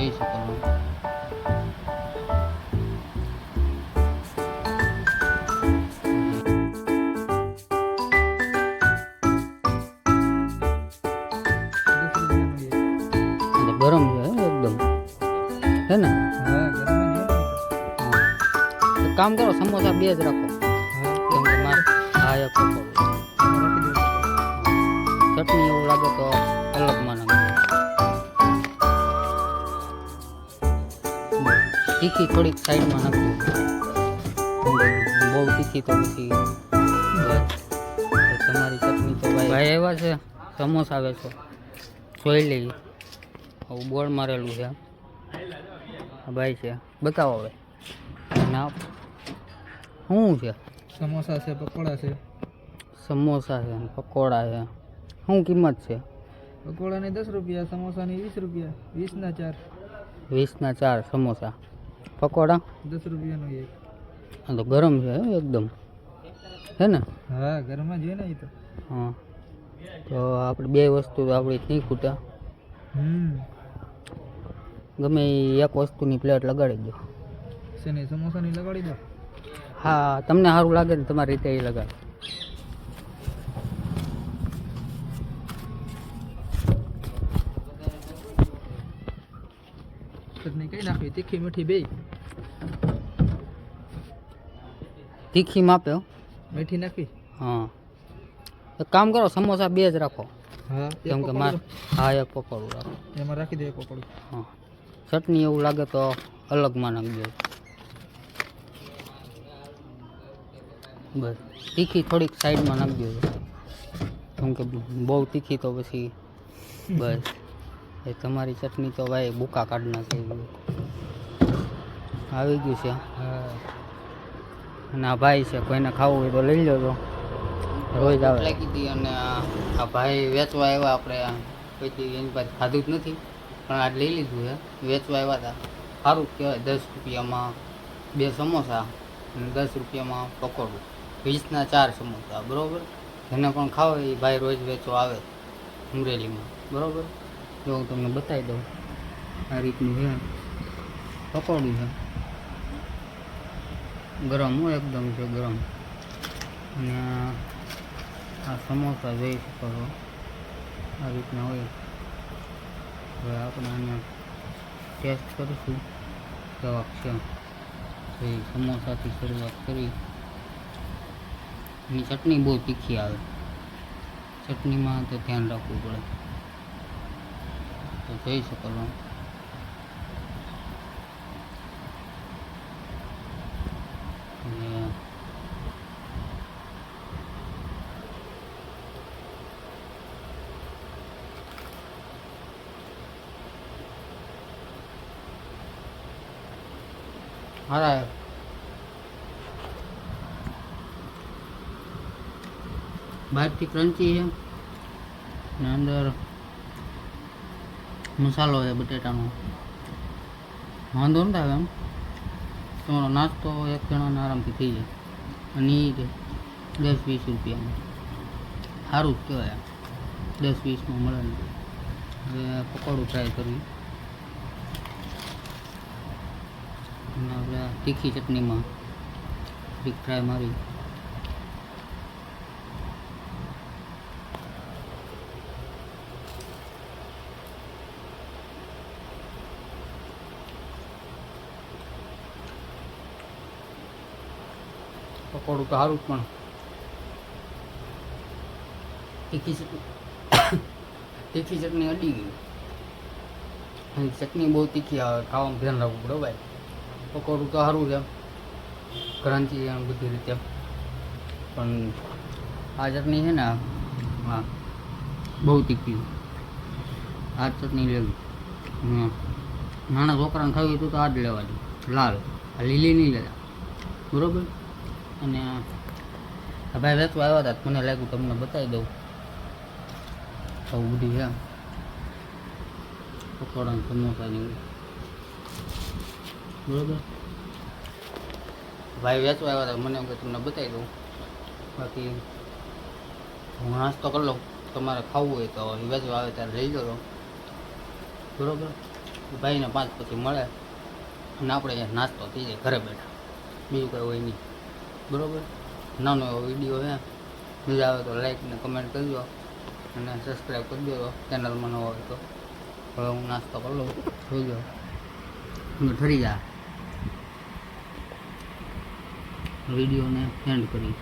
જોઈ શકો છો એટલે ગરમ છે હે એકદમ હે ને હા ગરમ જ હોય હા એક કામ કરો સમોસા બે જ રાખો ને. હા કેમ કે મારે હા એક પકોડું એમાં રાખી દેવું ચટણી એવું લાગે તો તીખી થોડીક સાઈડમાં નાખી બહુ તીખી તો પછી તમારી ચટણી તો ભાઈ ભાઈ એવા છે સમોસા આવે છે. જોઈ લઈએ. આવું બોર્ડ મારેલું છે. આ ભાઈ છે. બતાવો હવે. ના. શું છે? સમોસા છે પકોડા છે. સમોસા છે પકોડા છે. શું કિંમત છે? પકોડાની દસ રૂપિયા સમોસાની વીસ રૂપિયા. વીસના ચાર. વીસના ચાર સમોસા. પકોડા? દસ રૂપિયાનો એક. આ તો ગરમ છે એકદમ. હે ને? હા ગરમ જ હોય ને એ તો. હા. તો આપણે બે વસ્તુ તો આપણી નહીં ખૂટે. હમ. ગમે એક વસ્તુની પ્લેટ લગાડી દો. શેની? સમોસાની લગાડી દો? હા તમને સારું લાગે ને તમારી રીતે એ લગાડો. ચટણી કઈ નાખવી તીખી મીઠી બે તીખી માપે હો. મીઠી નાખવી હા એક કામ કરો સમોસા બે જ રાખો હા કેમ કે મારે હા એક પકોડું રાખો. એમાં રાખી દે એક પકોડું. હા. ચટણી એવું લાગે તો અલગમાં નાખી દો બસ. તીખી થોડીક સાઈડમાં નાખી દો કેમ કે બહુ તીખી તો પછી બસ. એ તમારી ચટણી તો ભાઈ બુકા કાઢના નાખે એવી. આવી ગયું છે. હા. અને આ ભાઈ છે કોઈને ખાવું હોય તો લઈ લેજો. રોજ આવે. લાગી હતી અને આ ભાઈ વેચવા આવ્યા આપણે. પછી એની પાસે ખાધું જ નથી. પણ આજ લઈ લીધું છે. વેચવા આવ્યા હતા. સારું કહેવાય દસ રૂપિયામાં બે સમોસા અને દસ રૂપિયામાં પકોડું. વીસના ચાર સમોસા બરાબર? જેને પણ ખાવ એ ભાઈ રોજ વેચવા આવે અમરેલીમાં. બરોબર? જો હું તમને બતાવી દઉં. આ રીતનું છે. પકોડું છે. ગરમ હોય એકદમ છે, ગરમ. અને આ સમોસા જોઈ શકો છો આ રીતના હોય. હવે આપણે આને ટેસ્ટ કરીશું. કેવાક છે. એ સમોસાથી શરૂઆત કરી. એની ચટણી બહુ તીખી આવે. ચટણીમાં તો ધ્યાન રાખવું પડે. તો જોઈ શકો છો અને હારા બહારથી ક્રંચી છે. ને અંદર મસાલો છે બટેટાનો. વાંધો નથી આવે એમ. તમારો નાસ્તો એક જણાને આરામથી થઈ જાય. અને એ કે દસ વીસ રૂપિયામાં સારું જ કહેવાય. દસ વીસમાં મળે ને. હવે પકોડું ટ્રાય કરવી. અને આપણે તીખી ચટણીમાં એક ટ્રાય મારી. પકોડું તો સારું પણ. તીખી ચટણી. તીખી ચટણી અડી ગઈ. ચટણી બહુ તીખી આવે, ખાવાનું ધ્યાન રાખવું પડે ભાઈ. પકોડું તો સારું છે ક્રાંતિ બધી રીતે. પણ આ ચટણી છે ને, હા, બહુ તીખી આ ચટણી લેવી. નાના છોકરાને ખાવી હતું તો આ જ લેવાની લાલ. લીલી નહીં લેતા. બરોબર? અને ભાઈ વેચવા આવ્યા હતા મને લાગ્યું તમને બતાવી દઉં. આવું બધું છે. સમોસા ને એવું. બરોબર? ભાઈ વેચવા આવ્યા હતા મને કે તમને બતાવી દઉં. બાકી હું નાસ્તો કરી લઉં. તમારે ખાવું હોય તો વેચવા આવે ત્યારે લઈ જજો બરોબર? ભાઈને પાંચ પછી મળે. અને આપણે નાસ્તો થઈ જાય ઘરે બેઠા. બીજું કંઈ હોય નહીં. બરાબર? નાનો એવો વીડિયો છે. મજા આવે તો લાઈક ને કમેન્ટ કરજો. અને સબસ્ક્રાઈબ કરી દેજો. ચેનલમાં નવો હોય તો. હવે હું નાસ્તો કરી લઉં. જોઈ જાઓ હું ઠરી જા વિડીયોને એન્ડ કરી